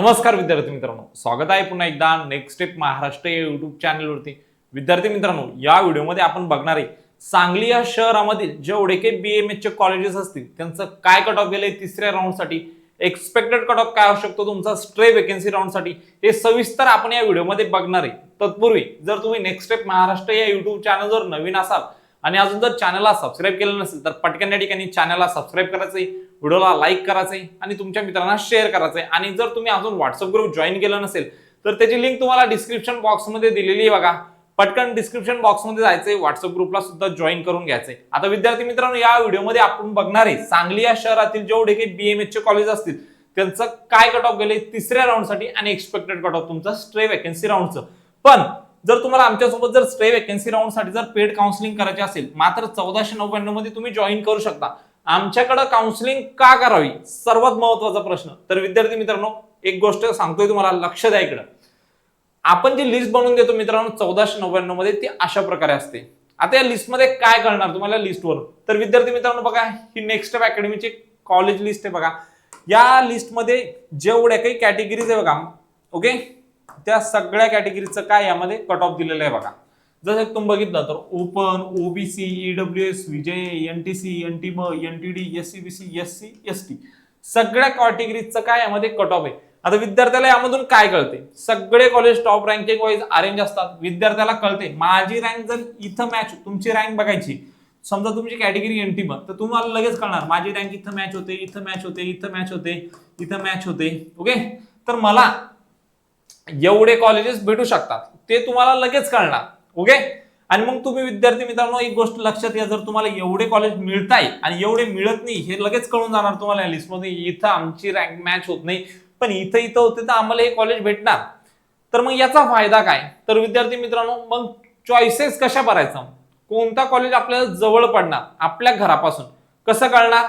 नमस्कार विद्यार्थी मित्रांनो. स्वागत आहे पुन्हा एकदा नेक्स्ट स्टेप महाराष्ट्र या युट्यूब चॅनलवरती विद्यार्थी मित्रांनो या व्हिडिओमध्ये आपण बघणार आहे सांगली या शहरामधील जेवढे काही बी एम एचचे कॉलेजेस असतील त्यांचं काय कट ऑफ गेलंय तिसऱ्या राऊंडसाठी एक्सपेक्टेड कट ऑफ काय असू शकतो तुमचा? स्ट्रे वेकेन्सी राऊंडसाठी हे सविस्तर आपण या व्हिडिओमध्ये बघणार आहे. तत्पूर्वी जर तुम्ही नेक्स्ट स्टेप महाराष्ट्र या युट्यूब चॅनलवर नवीन असाल आणि अजून जर चॅनलला सबस्क्राईब केलं नसेल तर पटकन या ठिकाणी चॅनलला सबस्क्राईब करायचं व्हिडिओला लाईक करायचं आहे आणि तुमच्या मित्रांना शेअर करायचं आहे आणि जर तुम्ही अजून व्हॉट्सअप ग्रुप जॉईन केलं नसेल तर त्याची लिंक तुम्हाला डिस्क्रिप्शन बॉक्समध्ये दिलेली आहे बघा. पटकन डिस्क्रिप्शन बॉक्समध्ये जायचंय व्हॉट्सअप ग्रुपला सुद्धा जॉईन करून घ्यायचंय. आता विद्यार्थी मित्रांनो या व्हिडिओमध्ये आपण बघणार आहे सांगली या शहरातील जेवढे काही बीएमएच चे कॉलेज असतील त्यांचं काय कट ऑफ गेले तिसऱ्या राऊंडसाठी आणि एक्सपेक्टेड कट ऑफ तुमचं स्ट्रे वॅकन्सी राऊंडचं पण जर तुम्हाला आमच्यासोबत जर स्ट्रे वॅकन्सी राऊंडसाठी जर पेड काउन्सिलिंग करायची असेल मात्र चौदाशे नव्याण्णवमध्ये तुम्ही जॉईन करू शकता. आमच्याकडं काउन्सिलिंग का करावी? सर्वात महत्त्वाचा प्रश्न. तर विद्यार्थी मित्रांनो एक गोष्ट सांगतोय तुम्हाला लक्ष द्या इकडं. आपण जी लिस्ट बनवून देतो मित्रांनो चौदाशे नव्याण्णवमध्ये ती अशा प्रकारे असते. आता या लिस्टमध्ये काय करणार तुम्हाला लिस्टवर तर विद्यार्थी मित्रांनो बघा ही नेक्स्ट स्टेप अकॅडमीची कॉलेज लिस्ट आहे बघा. या लिस्टमध्ये जेवढ्या काही कॅटेगरीज आहे बघा ओके त्या सगळ्या कॅटेगरीचं काय यामध्ये कट ऑफ दिलेलं आहे बघा. जसं तुम्ही बघितलं तर open OBC E W S V J N T C N T म N T D S C B C S C S T. सगळ्या कॅटेगरीजचं काय यामध्ये कट ऑफ आहे? आता विद्यार्थ्याला यामधून काय कळते? सगळे college top ranking wise arrange असतात. विद्यार्थ्याला कळते. माझी रँक जर इथं मॅच तुमची रँक बघायची. समजा तुमची कॅटेगरी एन टी तर तुम्हाला लगेच कळणार माझी रँक इथं मॅच होते इथं मॅच होते इथं मॅच होते इथं मॅच होते. ओके तर मला एवढे कॉलेजेस भेटू शकतात. ते तुम्हाला लगेच कळणार. ओके आणि मग तुम्ही विद्यार्थी मित्रांनो एक गोष्ट लक्षात घ्या जर तुम्हाला एवढे कॉलेज मिळताय आणि एवढे मिळत नाही हे लगेच कळून जाणार तुम्हाला या लिस्टमध्ये इथं आमची रँक मॅच होत नाही. पण इथं इथं होते तर आम्हाला हे कॉलेज भेटणार. तर मग याचा फायदा काय? तर विद्यार्थी मित्रांनो मग चॉईसेस कशा भरायचा? कोणता कॉलेज आपल्याला जवळ पडणार? आपल्या घरापासून. कसं कळणार?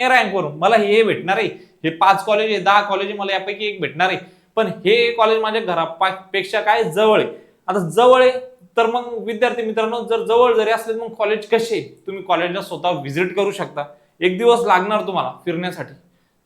हे रँकवरून मला हे भेटणार आहे. हे पाच कॉलेज आहे दहा कॉलेज मला यापैकी एक भेटणार आहे. पण हे कॉलेज माझ्या घरापेक्षा काय? जवळ आहे. आता जवळ आहे तर मग विद्यार्थी मित्रांनो जर जवळ जरी असले मग कॉलेज कसे? तुम्ही कॉलेजला स्वतः व्हिजिट करू शकता. एक दिवस लागणार तुम्हाला फिरण्यासाठी.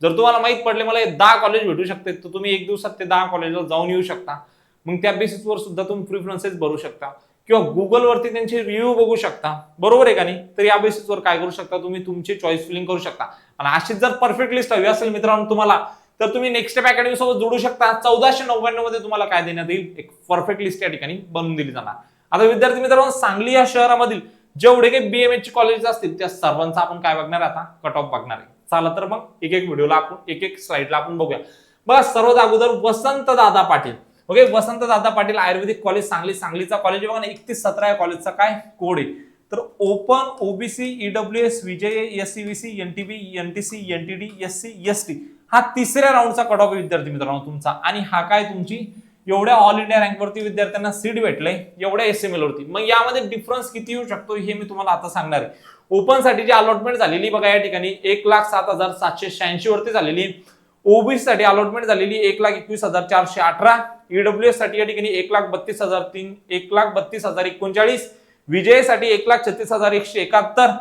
जर तुम्हाला माहीत पडले मला दहा कॉलेज भेटू शकते तर तुम्ही एक दिवसात ते दहा कॉलेजला जाऊन येऊ शकता. मग त्या बेसिसवर सुद्धा तुम्ही प्रिफरन्सेस भरू शकता. किंवा गुगलवरती त्यांचे रिव्ह्यू बघू शकता. बरोबर आहे का नाही? तर या बेसिसवर काय करू शकता तुम्ही? तुमची चॉईस फिलिंग करू शकता. आणि अशीच जर परफेक्ट लिस्ट हवी असेल मित्रांनो तुम्हाला तर तुम्ही नेक्स्ट स्टेप अकॅडमी सोबत जोडू शकता. चौदाशे नव्याण्णवमध्ये तुम्हाला काय देण्यात येईल? एक परफेक्ट लिस्ट या ठिकाणी बनवून दिली जाणार. आता विद्यार्थी मित्रांनो सांगली या शहरामधील जेवढे काही बीएमएच ची कॉलेज असतील त्या सर्वांचा आपण काय बघणार आता? कट ऑफ बघणार आहे. चला तर मग एक एक व्हिडिओला आपण एक एक स्लाइडला आपण बघूया. बघा सर्वात अगोदर वसंत दादा Patil. Okay Vasant dada Patil ayurvedic college Sangli सांगलीचा कॉलेज बघा ना एकतीस सतरा या कॉलेजचा काय कोड आहे. तर open OBC E W S V J S C V C N T B N T C N T D S C S T हा तिसऱ्या राऊंडचा कट ऑफ विद्यार्थी मित्रांनो तुमचा. आणि हा काय तुमची एवढ्या ऑल इंडिया रँकवरती विद्यार्थ्यांना सीट भेटलंय एवढ्या एस एम वरती. मग यामध्ये डिफरन्स किती येऊ शकतो हे मी तुम्हाला आता सांगणार आहे. ओपनसाठी जी अलॉटमेंट झालेली बघा या ठिकाणी एक लाख सात हजार सातशे शहाऐंशी वरती झालेली. ओबीसी साठी अलॉटमेंट झालेली एक लाख एकवीस हजार चारशे अठरा. ईडब्ल्यू एससाठी या ठिकाणी एक लाख बत्तीस हजार तीन एक लाख बत्तीस हजार एकोणचाळीस. विजयसाठी एक लाख छत्तीस हजार एकशे एकाहत्तर.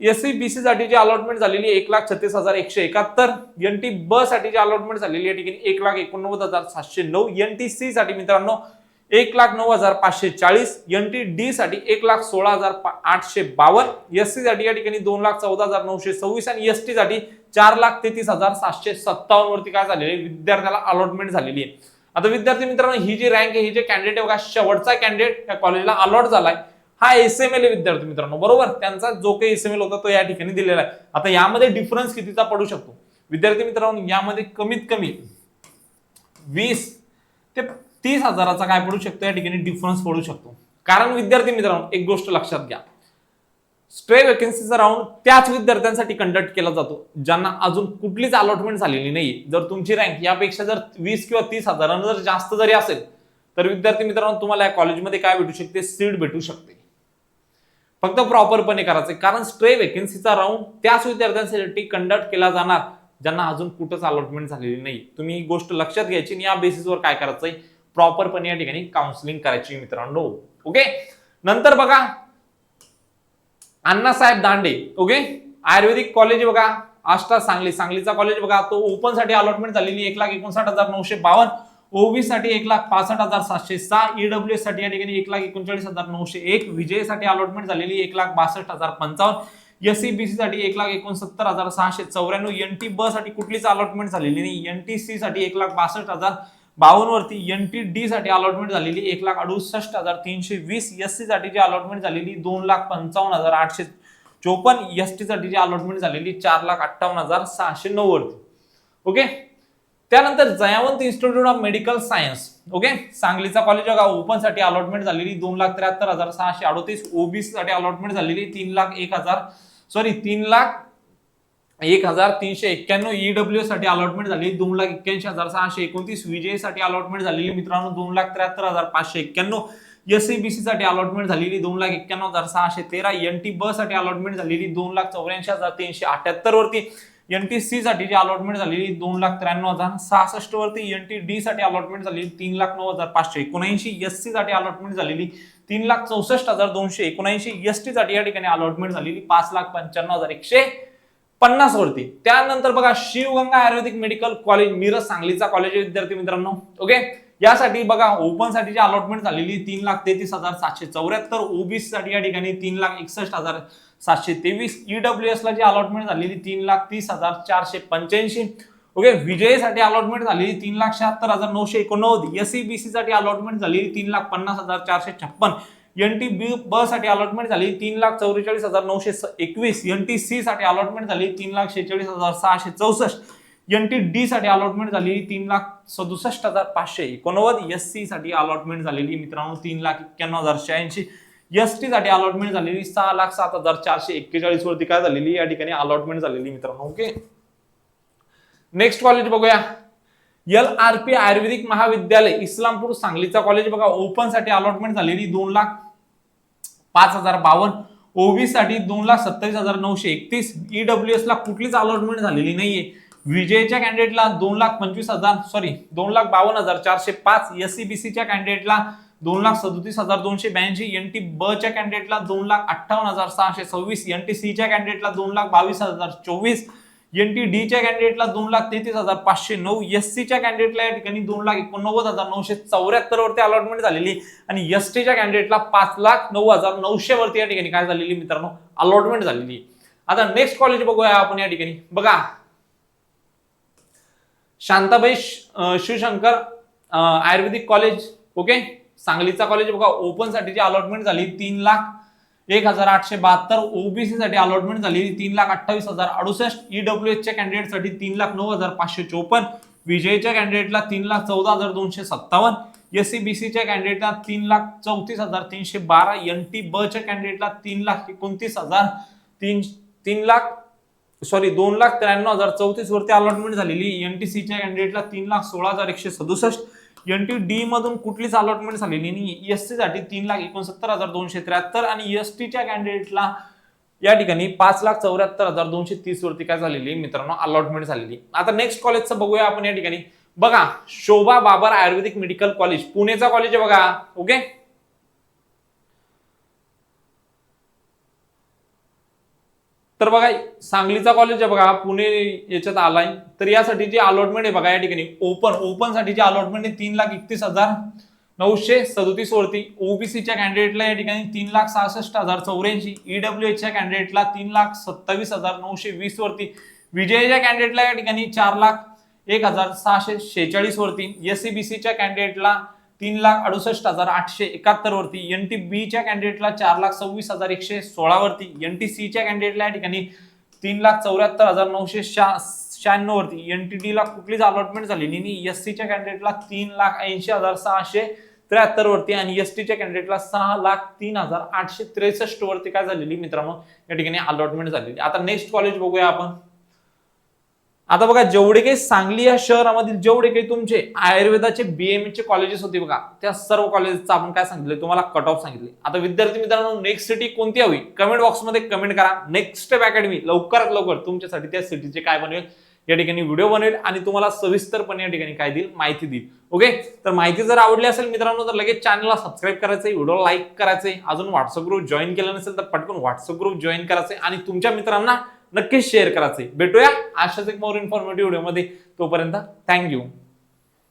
एस सी बी साठी जी अलॉटमेंट झालेली एक लाख छत्तीस हजार एकशे एकाहत्तर. एन टी ब साठी जी अलॉटमेंट झालेली या ठिकाणी एक लाख एकोणनव्वद हजार सातशे नऊ. एन टी सी साठी मित्रांनो एक लाख नऊ हजार पाचशे चाळीस. एन टी डी साठी एक लाख सोळा हजार आठशे बावन्न. एस सी साठी या ठिकाणी दोन लाख चौदा हजार नऊशे सव्वीस आणि एस टी साठी चार लाख तेहतीस हजार सातशे सत्तावन्न वरती काय झालेली आहे? विद्यार्थ्याला अलॉटमेंट झालेली आहे. आता विद्यार्थी मित्रांनो ही जी रँक आहे ही जे कॅन्डिडेट बघा शेवटचा कॅन्डिडेट या कॉलेजला अलॉट झालाय. हा एस एम एल आहे विद्यार्थी मित्रांनो बरोबर? त्यांचा जो काही एस एम एल होता तो या ठिकाणी दिलेला आहे. आता यामध्ये डिफरन्स कितीचा पडू शकतो? विद्यार्थी मित्रांनो यामध्ये कमीत कमी वीस ते तीस हजाराचा काय पडू शकतो? या ठिकाणी डिफरन्स पडू शकतो. कारण विद्यार्थी मित्रांनो एक गोष्ट लक्षात घ्या. स्ट्रे वेकन्सीचा राऊंड त्याच विद्यार्थ्यांसाठी कंडक्ट केला जातो ज्यांना अजून कुठलीच अलॉटमेंट झालेली नाही जर तुमची रँक यापेक्षा जर वीस किंवा तीस हजारांना जर जास्त जरी असेल तर विद्यार्थी मित्रांनो तुम्हाला या कॉलेजमध्ये काय भेटू शकते? सीट भेटू शकते. फक्त प्रॉपरपणे करायचं कारण स्ट्रे वेकन्सीचा राऊंड त्याच विद्यार्थ्यांसाठी कंडक्ट केला जाणार ज्यांना अजून कुठंच अलॉटमेंट झालेली नाही. तुम्ही ही गोष्ट लक्षात घ्यायची आणि या बेसिसवर काय करायचंय? प्रॉपरपणे या ठिकाणी काउन्सिलिंग करायची मित्रांनो. ओके नंतर बघा. अण्णासाहेब दांडे. ओके आयुर्वेदिक कॉलेज बघा. आष्टा सांगली. सांगलीचा कॉलेज बघा. तो ओपनसाठी अलॉटमेंट झालेली एक लाख एकोणसाठ हजार नऊशे बावन्न. ओबीसाठी एक लाख पासष्ट हजार सातशे सहा ईडब्ल्यू साठी या ठिकाणी एक लाख एकोणचाळीस हजार नऊशे एक विजयसाठी अलॉटमेंट झालेली एक लाख बासष्ट हजार पंचावन्न. एससीबीसी साठी एक लाख एकोणसत्तर हजार सहाशे चौऱ्याण्णव. एन टी ब साठी कुठलीच अलॉटमेंट झालेली नाही. एन टी सी साठी एक लाख बासष्ट हजार बावन्न वरती एन टी डी साठी अलॉटमेंट झालेली एक लाख अडुसष्ट हजार तीनशे वीस. एस सी साठी जी अलॉटमेंट झालेली दोन लाख पंचावन्न हजार आठशे चोपन्न. एस टी साठी जी अलॉटमेंट झालेली चार लाख अठ्ठावन्न हजार सहाशे नऊ वरती. ओके त्यानंतर Jayawant institute of medical science okay? सांगलीचा कॉलेज बघा ओपनसाठी अलॉटमेंट झालेली दोन लाख त्र्याहत्तर हजार सहाशे अडोतीस ओबीसी साठी अलॉटमेंट झालेली तीन लाख एक हजार सॉरी तीन लाख एक हजार तीनशे एक्क्याण्णव ईडब्ल्यू साठी अलॉटमेंट झाली दोन लाख एक्क्याऐंशी हजार सहाशे एकोणतीस विजयसाठी अलॉटमेंट झालेली मित्रांनो दोन लाख त्र्याहत्तर हजार पाचशे एक्क्याण्णव एससीबीसी साठी अलॉटमेंट झालेली दोन लाख एक्क्याण्णव हजार सहाशे तेरा एन टी ब साठी अलॉटमेंट झालेली दोन लाख चौऱ्याऐंशी हजार तीनशे अठ्याहत्तर वरती. एन टी सी साठी जी अलॉटमेंट झालेली दोन लाख त्र्याण्णव हजार. सहासष्ट वरती एन टी डी साठी अलॉटमेंट झालेली तीन लाख नऊ हजार पाचशे. एकोणऐंशी एस सी साठी अलॉटमेंट झालेली तीन लाख चौसष्ट हजार दोनशे एकोणऐंशी एस टी साठी या ठिकाणी अलॉटमेंट झालेली पाच लाख पंच्याण्णव हजार एकशे पन्नास वरती. त्यानंतर बघा Shivganga ayurvedic medical college Miraj सांगलीचा कॉलेज विद्यार्थी मित्रांनो. ओके यासाठी बघा ओपनसाठी जी अलॉटमेंट झालेली तीन लाख तेहतीस हजार सातशे चौऱ्याहत्तर. ओबीसी साठी या ठिकाणी तीन लाख एकसष्ट हजार सातशे तेवीस ईडब्ल्यू डब्ल्यू एसला जी अलॉटमेंट झालेली तीन लाख तीस हजार चारशे पंच्याऐंशी. ओके विजयसाठी अलॉटमेंट झालेली तीन लाख शहात्तर हजार नऊशे एकोणनव्वद. एसईबीसी साठी अलॉटमेंट झालेली तीन लाख पन्नास हजार चारशे छप्पन. एन टी बी ब साठी अलॉटमेंट झाली तीन लाख चौवेचाळीस हजार नऊशे स- एकवीस. एन टी सी साठी अलॉटमेंट झाली तीन लाख शेहेचाळीस हजार सहाशे चौसष्ट. एन टी डी साठी अलॉटमेंट झालेली तीन लाख सदुसष्ट हजार पाचशे एकोणनव्वद. एस सी साठी अलॉटमेंट झालेली मित्रांनो तीन लाख एक्क्याण्णव हजार शहाऐंशी. एस टी साठी अलॉटमेंट झालेली सहा लाख सात हजार चारशे एक्केचाळीस वरती काय झालेली? या ठिकाणी अलॉटमेंट झालेली मित्रांनो. ओके नेक्स्ट कॉलेज बघूया. एल आर पी आयुर्वेदिक महाविद्यालय इस्लामपूर सांगलीचा कॉलेज बघा. ओपनसाठी अलॉटमेंट झालेली दोन लाख पाच हजार बावन्न ओबी साठी दोन लाख सत्तावीस हजार नऊशे एकतीस. ईडब्ल्यू एस ला कुठलीच अलॉटमेंट झालेली नाहीये. विजयच्या कॅन्डिडेटला दोन लाख पंचवीस हजार सॉरी दोन लाख बावन्न हजार चारशे पाच. एससीबीसीच्या कॅन्डिडेटला दोन लाख सदोतीस हजार दोनशे ब्याऐंशी एन टी ब च्या कॅन्डिडेटला दोन लाख अठ्ठावन्न हजार सहाशे सव्वीस एन टी सी च्या कॅन्डिडेटला दोन लाख बावीस हजार चोवीस एन टी डी च्या कॅन्डिडेटला दोन लाख तेहतीस हजार पाचशे नऊ एस सी च्या कॅन्डिडेटला या ठिकाणी दोन लाख एकोणनव्वद हजार नऊशे चौऱ्याहत्तर वरती अलॉटमेंट झालेली आणि एस टीच्या कॅन्डिडेटला पाच लाख नऊ हजार नऊशे वरती या ठिकाणी काय झालेली मित्रांनो? अलॉटमेंट झालेली. आता नेक्स्ट कॉलेज बघूया आपण या ठिकाणी. बघा. Shantabai Shivshankar ayurvedic college okay सांगलीचा कॉलेज बघा ओपनसाठी जी अलॉटमेंट झाली तीन लाख एक हजार आठशे बहात्तर ओबीसी साठी अलॉटमेंट झाली तीन लाख अठ्ठावीस हजार. अडुसष्ट ईडब्ल्यू एसच्या कॅन्डिडेटसाठी तीन लाख नऊ हजार पाचशे चोपन्न. विजयच्या कॅन्डिडेटला तीन लाख चौदा हजार दोनशे सत्तावन्न. यस सी बी सीच्या कॅन्डिडेटला तीन लाख चौतीस हजार तीनशे बारा. एन टी बच्या कॅन्डिडेटला तीन लाख एकोणतीस हजार. तीन तीन लाख सॉरी दोन लाख त्र्याण्णव हजार चौतीस वरती अलॉटमेंट झालेली. एन टी सीच्या कॅन्डिडेटला तीन लाख सोळा हजार एकशे सदुसष्ट. एन टी डी मधून कुठलीच अलॉटमेंट झालेली नाही. एस सी साठी तीन लाख एकोणसत्तर हजार दोनशे त्र्याहत्तर आणि एस टीच्या कॅन्डिडेटला या ठिकाणी पाच लाख चौऱ्याहत्तर हजार दोनशे तीस वरती काय झालेली मित्रांनो अलॉटमेंट झालेली आता नेक्स्ट कॉलेजचं बघूया आपण या ठिकाणी. बघा Shobha Babar ayurvedic medical college पुणेचा college आहे बघा. ओके तर बघा सांगलीचा कॉलेज आहे बघा पुणे याच्यात आलाय. तर यासाठी जी अलॉटमेंट आहे बघा या ठिकाणी ओपन ओपनसाठी जी अलॉटमेंट आहे तीन लाख एकतीस हजार नऊशे सदोतीस वरती. ओबीसीच्या कॅन्डिडेटला या ठिकाणी तीन लाख सहासष्ट हजार चौऱ्याऐंशी. ईडब्ल्यू एचच्या कॅन्डिडेटला तीन लाख सत्तावीस हजार नऊशे वीस वरती. विजयच्या कॅन्डिडेटला या ठिकाणी चार लाख एक हजार सहाशे शेहेचाळीस वरती. एससीबीसीच्या कॅन्डिडेटला तीन लाख अडुसष्ट हजार आठशे एकाहत्तर वरती एन टी बीच्या कॅन्डिडेटला चार लाख सव्वीस हजार एकशे सोळा वरती एन टी सीच्या कॅन्डिडेटला या ठिकाणी तीन लाख चौऱ्याहत्तर हजार नऊशे शहा शहाण्णव वरती एन टी डीला कुठलीच अलॉटमेंट झालेली नाही. एस सीच्या कॅन्डिडेटला तीन लाख ऐंशी हजार सहाशे त्र्याहत्तर वरती आणि एस टीच्या कॅन्डिडेटला सहा लाख तीन हजार आठशे त्रेसष्ट वरती काय झालेली मित्रांनो? या ठिकाणी अलॉटमेंट झालेली. आता नेक्स्ट कॉलेज बघूया आपण. आता बघा जेवढे काही सांगली या शहरामधील जेवढे काही तुमचे आयुर्वेदाचे बीएमएचे कॉलेजेस होते बघा त्या सर्व कॉलेजचा आपण काय सांगितलं तुम्हाला कट ऑफ सांगितले आता विद्यार्थी मित्रांनो नेक्स्ट सिटी कोणती हवी? कमेंट बॉक्समध्ये कमेंट करा. नेक्स्ट स्टेप अकॅडमी लवकरात लवकर तुमच्यासाठी त्या सिटीचे काय बनवेल? या ठिकाणी व्हिडिओ बनवेल आणि तुम्हाला सविस्तरपणे या ठिकाणी काय देईल? माहिती देईल. ओके तर माहिती जर आवडली असेल मित्रांनो तर लगेच चॅनलला सबस्क्राईब करायचं व्हिडिओ लाईक करायचंय. अजून व्हॉट्सअप ग्रुप जॉईन केलं नसेल तर पटकन व्हॉट्सअप ग्रुप जॉईन करायचंय. आणि तुमच्या मित्रांना नक्कीच शेअर करायचंय. भेटूया अशाच एक मोर इन्फॉर्मेटिव्ह व्हिडिओमध्ये तोपर्यंत थँक्यू